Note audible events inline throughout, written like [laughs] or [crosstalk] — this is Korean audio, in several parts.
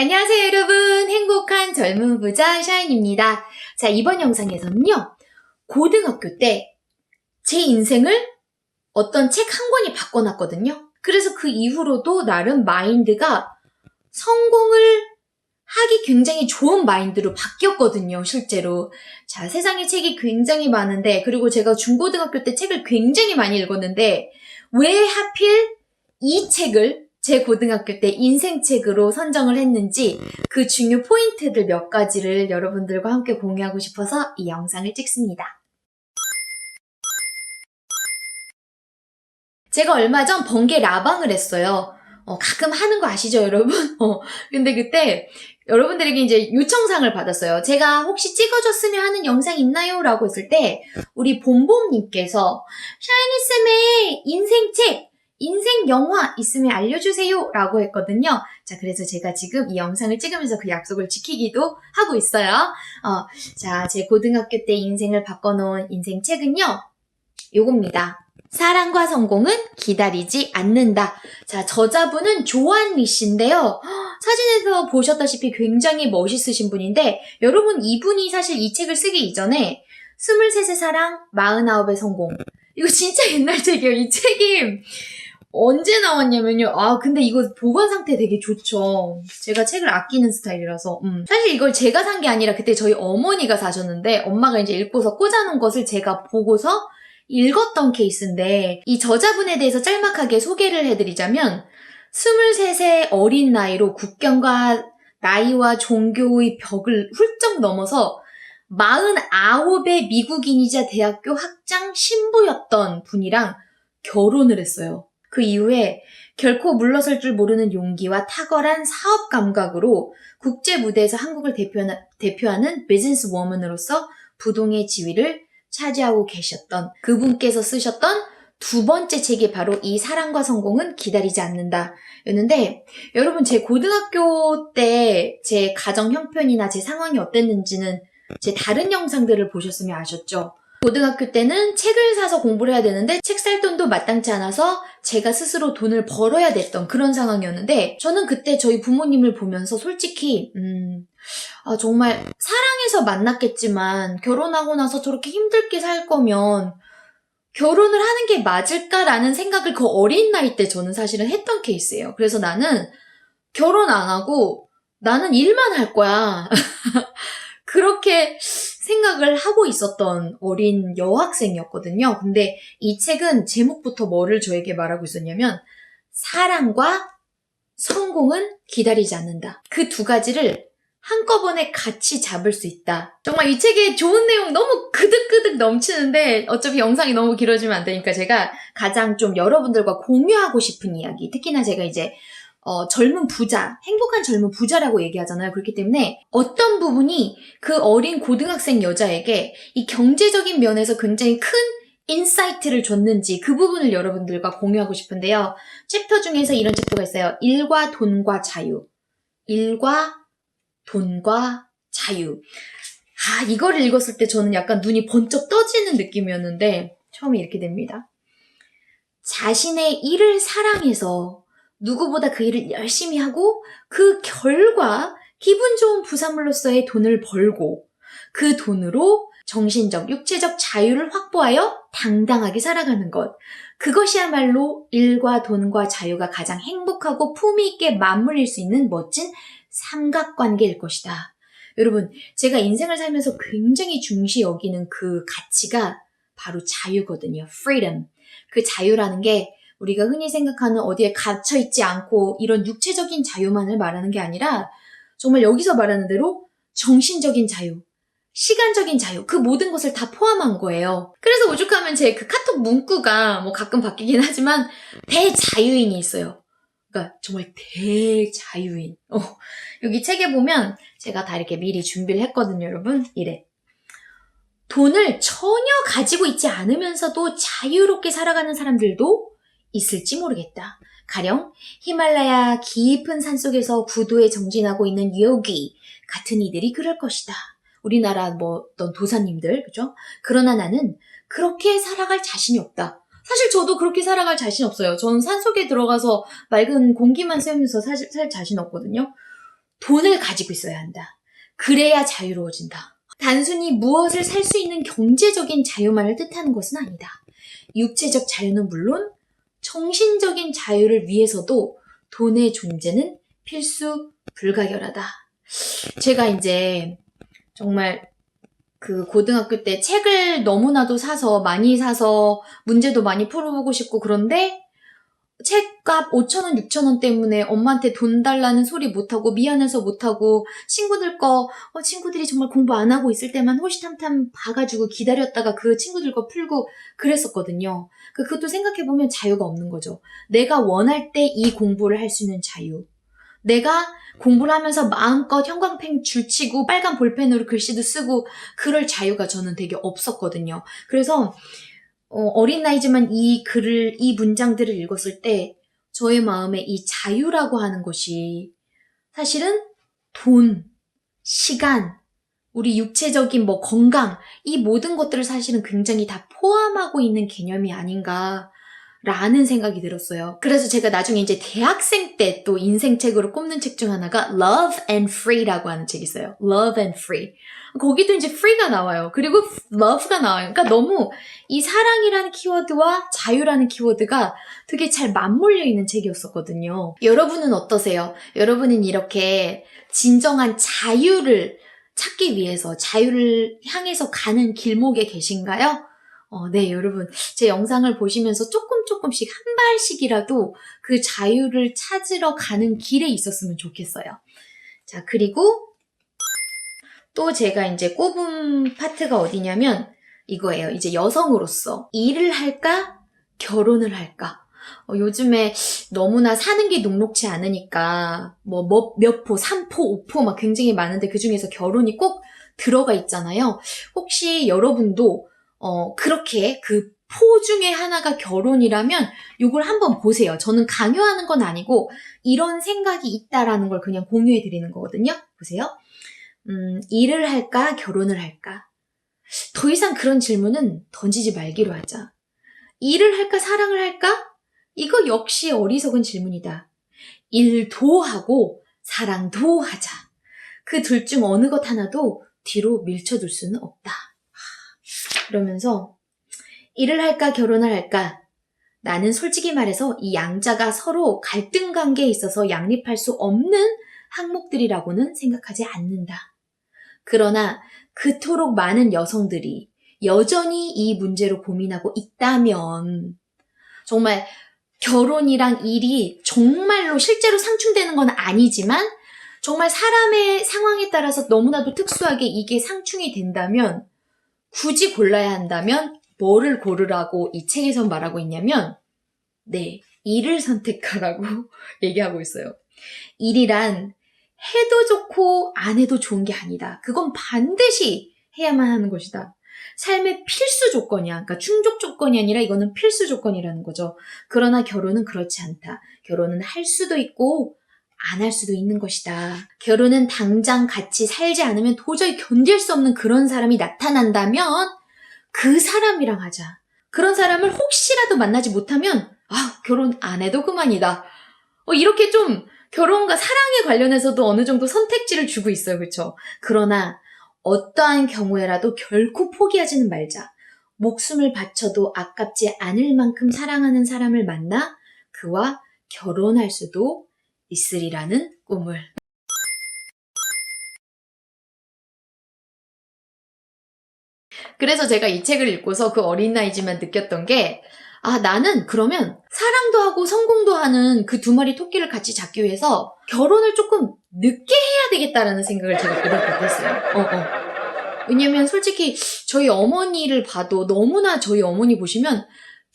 안녕하세요, 여러분. 행복한 젊은 부자 샤인입니다. 자, 이번 영상에서는요, 고등학교 때 제 인생을 어떤 책 한 권이 바꿔놨거든요. 그래서 그 이후로도 나름 마인드가 성공을 하기 굉장히 좋은 마인드로 바뀌었거든요, 실제로. 자, 세상에 책이 굉장히 많은데, 그리고 제가 중고등학교 때 책을 굉장히 많이 읽었는데, 왜 하필 이 책을 제 고등학교 때 인생책으로 선정을 했는지 그 중요 포인트들 몇 가지를 여러분들과 함께 공유하고 싶어서 이 영상을 찍습니다. 제가 얼마 전 번개 라방을 했어요. 어, 가끔 하는 거 아시죠, 여러분? [laughs] 어, 근데 그때 여러분들에게 이제 요청상을 받았어요. 제가 혹시 찍어줬으면 하는 영상 있나요? 라고 했을 때, 우리 봄봄님께서 샤이니쌤의 인생책, 인생 영화 있으면 알려주세요. 라고 했거든요. 자, 그래서 제가 지금 이 영상을 찍으면서 그 약속을 지키기도 하고 있어요. 어, 자, 제 고등학교 때 인생을 바꿔놓은 인생 책은요. 요겁니다. 사랑과 성공은 기다리지 않는다. 자, 저자분은 조한 리 씨인데요. 사진에서 보셨다시피 굉장히 멋있으신 분인데, 여러분 이분이 사실 이 책을 쓰기 이전에 23의 사랑, 49의 성공. 이거 진짜 [laughs] 옛날 책이에요. 이 책이 언제 나왔냐면요. 아, 근데 이거 보관 상태 되게 좋죠. 제가 책을 아끼는 스타일이라서. 음. 사실 이걸 제가 산 게 아니라 그때 저희 어머니가 사셨는데, 엄마가 이제 읽고서 꽂아놓은 것을 제가 보고서 읽었던 케이스인데 이 저자분에 대해서 짤막하게 소개를 해드리자면 23세 어린 나이로 국경과 나이와 종교의 벽을 훌쩍 넘어서 49의 미국인이자 대학교 학장 신부였던 분이랑 결혼을 했어요. 그 이후에 결코 물러설 줄 모르는 용기와 탁월한 사업 감각으로 국제 무대에서 한국을 대표하는, 비즈니스 워먼으로서 부동의 지위를 차지하고 계셨던 그분께서 쓰셨던 두 번째 책이 바로 이 사랑과 성공은 기다리지 않는다 였는데 여러분 제 고등학교 때 제 가정 형편이나 제 상황이 어땠는지는 제 다른 영상들을 보셨으면 아셨죠. 고등학교 때는 책을 사서 공부를 해야 되는데 책 살 돈도 마땅치 않아서 제가 스스로 돈을 벌어야 됐던 그런 상황이었는데 저는 그때 저희 부모님을 보면서 솔직히 음, 아, 정말 사랑해서 만났겠지만 결혼하고 나서 저렇게 힘들게 살 거면 결혼을 하는 게 맞을까라는 생각을 그 어린 나이 때 저는 사실은 했던 케이스예요. 그래서 나는 결혼 안 하고 나는 일만 할 거야. [laughs] 그렇게 생각을 하고 있었던 어린 여학생이었거든요. 근데 이 책은 제목부터 뭐를 저에게 말하고 있었냐면 사랑과 성공은 기다리지 않는다. 그 두 가지를 한꺼번에 같이 잡을 수 있다. 정말 이 책에 좋은 내용 너무 그득그득 넘치는데 어차피 영상이 너무 길어지면 안 되니까 제가 가장 좀 여러분들과 공유하고 싶은 이야기, 특히나 제가 이제 어, 젊은 부자, 행복한 젊은 부자라고 얘기하잖아요. 그렇기 때문에 어떤 부분이 그 어린 고등학생 여자에게 이 경제적인 면에서 굉장히 큰 인사이트를 줬는지 그 부분을 여러분들과 공유하고 싶은데요. 챕터 중에서 이런 챕터가 있어요. 일과 돈과 자유. 일과 돈과 자유. 아, 이걸 읽었을 때 저는 약간 눈이 번쩍 떠지는 느낌이었는데, 처음에 이렇게 됩니다. 자신의 일을 사랑해서 누구보다 그 일을 열심히 하고 그 결과 기분 좋은 부산물로서의 돈을 벌고 그 돈으로 정신적, 육체적 자유를 확보하여 당당하게 살아가는 것. 그것이야말로 일과 돈과 자유가 가장 행복하고 품위 있게 맞물릴 수 있는 멋진 삼각관계일 것이다. 여러분, 제가 인생을 살면서 굉장히 중시 여기는 그 가치가 바로 자유거든요. freedom. 그 자유라는 게 우리가 흔히 생각하는 어디에 갇혀 있지 않고 이런 육체적인 자유만을 말하는 게 아니라 정말 여기서 말하는 대로 정신적인 자유, 시간적인 자유, 그 모든 것을 다 포함한 거예요. 그래서 오죽하면 제 그 카톡 문구가 뭐 가끔 바뀌긴 하지만 대자유인이 있어요. 그러니까 정말 대자유인. 어, 여기 책에 보면 제가 다 이렇게 미리 준비를 했거든요, 여러분. 이래. 돈을 전혀 가지고 있지 않으면서도 자유롭게 살아가는 사람들도 있을지 모르겠다. 가령 히말라야 깊은 산속에서 구도에 정진하고 있는 요기 같은 이들이 그럴 것이다. 우리나라 뭐 어떤 도사님들 그죠? 그러나 나는 그렇게 살아갈 자신이 없다. 사실 저도 그렇게 살아갈 자신 없어요. 저는 산속에 들어가서 맑은 공기만 쐬면서 살, 살 자신 없거든요. 돈을 가지고 있어야 한다. 그래야 자유로워진다. 단순히 무엇을 살 수 있는 경제적인 자유만을 뜻하는 것은 아니다. 육체적 자유는 물론 정신적인 자유를 위해서도 돈의 존재는 필수 불가결하다. 제가 이제 정말 그 고등학교 때 책을 너무나도 사서 많이 사서 문제도 많이 풀어보고 싶고 그런데 책값 5천원, 6천원 때문에 엄마한테 돈 달라는 소리 못하고 미안해서 못하고 친구들 거 어, 친구들이 정말 공부 안 하고 있을 때만 호시탐탐 봐가지고 기다렸다가 그 친구들 거 풀고 그랬었거든요. 그- 그것도 생각해보면 자유가 없는 거죠. 내가 원할 때 이 공부를 할 수 있는 자유. 내가 공부를 하면서 마음껏 형광펜 줄치고 빨간 볼펜으로 글씨도 쓰고 그럴 자유가 저는 되게 없었거든요. 그래서 어, 린 나이지만 이 글을, 이 문장들을 읽었을 때 저의 마음에 이 자유라고 하는 것이 사실은 돈, 시간, 우리 육체적인 뭐 건강, 이 모든 것들을 사실은 굉장히 다 포함하고 있는 개념이 아닌가. 라는 생각이 들었어요. 그래서 제가 나중에 이제 대학생 때 또 인생책으로 꼽는 책 중 하나가 Love and Free라고 하는 책이 있어요. Love and Free. 거기도 이제 free가 나와요. 그리고 love가 나와요. 그러니까 너무 이 사랑이라는 키워드와 자유라는 키워드가 되게 잘 맞물려 있는 책이었었거든요. 여러분은 어떠세요? 여러분은 이렇게 진정한 자유를 찾기 위해서 자유를 향해서 가는 길목에 계신가요? 어, 네, 여러분. 제 영상을 보시면서 조금 조금씩 한 발씩이라도 그 자유를 찾으러 가는 길에 있었으면 좋겠어요. 자, 그리고 또 제가 이제 꼽은 파트가 어디냐면 이거예요. 이제 여성으로서 일을 할까? 결혼을 할까? 어, 요즘에 너무나 사는 게 녹록치 않으니까 뭐 몇 포, 삼포, 오포 막 굉장히 많은데 그 중에서 결혼이 꼭 들어가 있잖아요. 혹시 여러분도 어, 그렇게 그 포 중에 하나가 결혼이라면 이걸 한번 보세요. 저는 강요하는 건 아니고 이런 생각이 있다라는 걸 그냥 공유해 드리는 거거든요. 보세요. 음, 일을 할까? 결혼을 할까? 더 이상 그런 질문은 던지지 말기로 하자. 일을 할까? 사랑을 할까? 이거 역시 어리석은 질문이다. 일도 하고 사랑도 하자. 그 둘 중 어느 것 하나도 뒤로 밀쳐둘 수는 없다. 그러면서 일을 할까 결혼을 할까? 나는 솔직히 말해서 이 양자가 서로 갈등 관계에 있어서 양립할 수 없는 항목들이라고는 생각하지 않는다. 그러나 그토록 많은 여성들이 여전히 이 문제로 고민하고 있다면 정말 결혼이랑 일이 정말로 실제로 상충되는 건 아니지만 정말 사람의 상황에 따라서 너무나도 특수하게 이게 상충이 된다면 굳이 골라야 한다면 뭐를 고르라고 이 책에서 말하고 있냐면 네, 일을 선택하라고 [laughs] 얘기하고 있어요. 일이란 해도 좋고 안 해도 좋은 게 아니다. 그건 반드시 해야만 하는 것이다. 삶의 필수 조건이야. 그러니까 충족 조건이 아니라 이거는 필수 조건이라는 거죠. 그러나 결혼은 그렇지 않다. 결혼은 할 수도 있고 안 할 수도 있는 것이다. 결혼은 당장 같이 살지 않으면 도저히 견딜 수 없는 그런 사람이 나타난다면 그 사람이랑 하자. 그런 사람을 혹시라도 만나지 못하면 아 결혼 안 해도 그만이다. 어, 이렇게 좀 결혼과 사랑에 관련해서도 어느 정도 선택지를 주고 있어요. 그렇죠? 그러나 어떠한 경우에라도 결코 포기하지는 말자. 목숨을 바쳐도 아깝지 않을 만큼 사랑하는 사람을 만나 그와 결혼할 수도 있으리라는 꿈을. 그래서 제가 이 책을 읽고서 그 어린 나이지만 느꼈던 게, 아, 나는 그러면 사랑도 하고 성공도 하는 그 두 마리 토끼를 같이 잡기 위해서 결혼을 조금 늦게 해야 되겠다라는 생각을 제가 고등학교 때 했어요. 어, 어. 왜냐면 솔직히 저희 어머니를 봐도 너무나 저희 어머니 보시면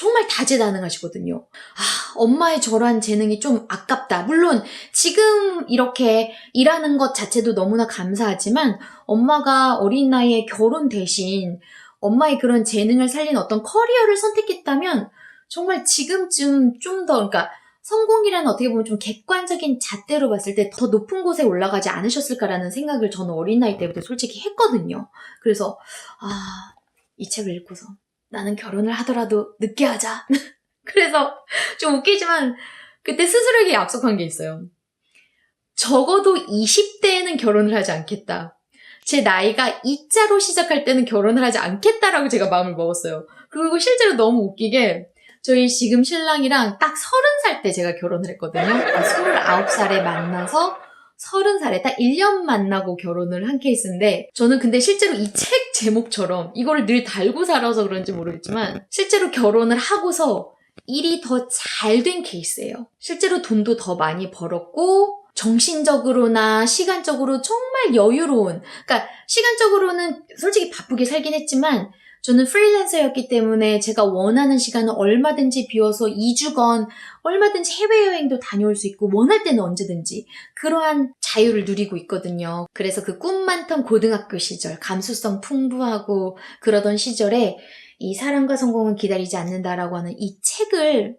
정말 다재다능하시거든요. 아, 엄마의 저러한 재능이 좀 아깝다. 물론 지금 이렇게 일하는 것 자체도 너무나 감사하지만 엄마가 어린 나이에 결혼 대신 엄마의 그런 재능을 살린 어떤 커리어를 선택했다면 정말 지금쯤 좀 더, 그러니까 성공이라는 어떻게 보면 좀 객관적인 잣대로 봤을 때 더 높은 곳에 올라가지 않으셨을까라는 생각을 저는 어린 나이 때부터 솔직히 했거든요. 그래서, 아, 이 책을 읽고서 나는 결혼을 하더라도 늦게 하자. [laughs] 그래서 좀 웃기지만 그때 스스로에게 약속한 게 있어요. 적어도 20대에는 결혼을 하지 않겠다. 제 나이가 이자로 시작할 때는 결혼을 하지 않겠다라고 제가 마음을 먹었어요. 그리고 실제로 너무 웃기게 저희 지금 신랑이랑 딱 서른 살때 제가 결혼을 했거든요. 그러니까 29살에 만나서 서른 살에 딱 1년 만나고 결혼을 한 케이스인데 저는 근데 실제로 이 책 제목처럼 이거를 늘 달고 살아서 그런지 모르겠지만 실제로 결혼을 하고서 일이 더 잘 된 케이스예요. 실제로 돈도 더 많이 벌었고 정신적으로나 시간적으로 정말 여유로운 그러니까 시간적으로는 솔직히 바쁘게 살긴 했지만 저는 프리랜서였기 때문에 제가 원하는 시간은 얼마든지 비워서 2주건 얼마든지 해외여행도 다녀올 수 있고 원할 때는 언제든지 그러한 자유를 누리고 있거든요. 그래서 그 꿈 많던 고등학교 시절 감수성 풍부하고 그러던 시절에 이 사랑과 성공은 기다리지 않는다라고 하는 이 책을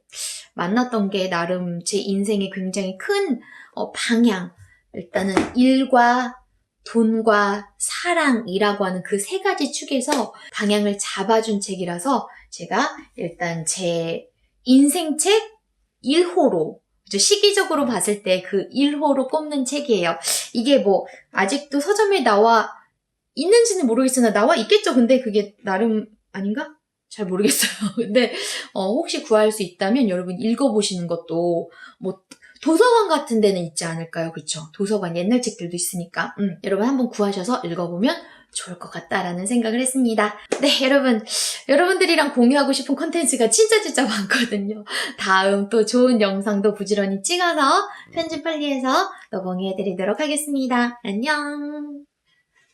만났던 게 나름 제 인생에 굉장히 큰 어, 방향 일단은 일과 돈과 사랑이라고 하는 그 세 가지 축에서 방향을 잡아준 책이라서 제가 일단 제 인생책 1호로 시기적으로 봤을 때 그 1호로 꼽는 책이에요. 이게 뭐 아직도 서점에 나와 있는지는 모르겠으나 나와 있겠죠. 근데 그게 나름 아닌가? 잘 모르겠어요. [laughs] 근데 어, 혹시 구할 수 있다면 여러분 읽어보시는 것도 뭐 도서관 같은 데는 있지 않을까요? 그쵸? 도서관 옛날 책들도 있으니까. 음, 여러분 한번 구하셔서 읽어보면 좋을 것 같다라는 생각을 했습니다. 네, 여러분. 여러분들이랑 공유하고 싶은 콘텐츠가 진짜 진짜 많거든요. 다음 또 좋은 영상도 부지런히 찍어서 편집 빨리 해서 녹음해 드리도록 하겠습니다. 안녕.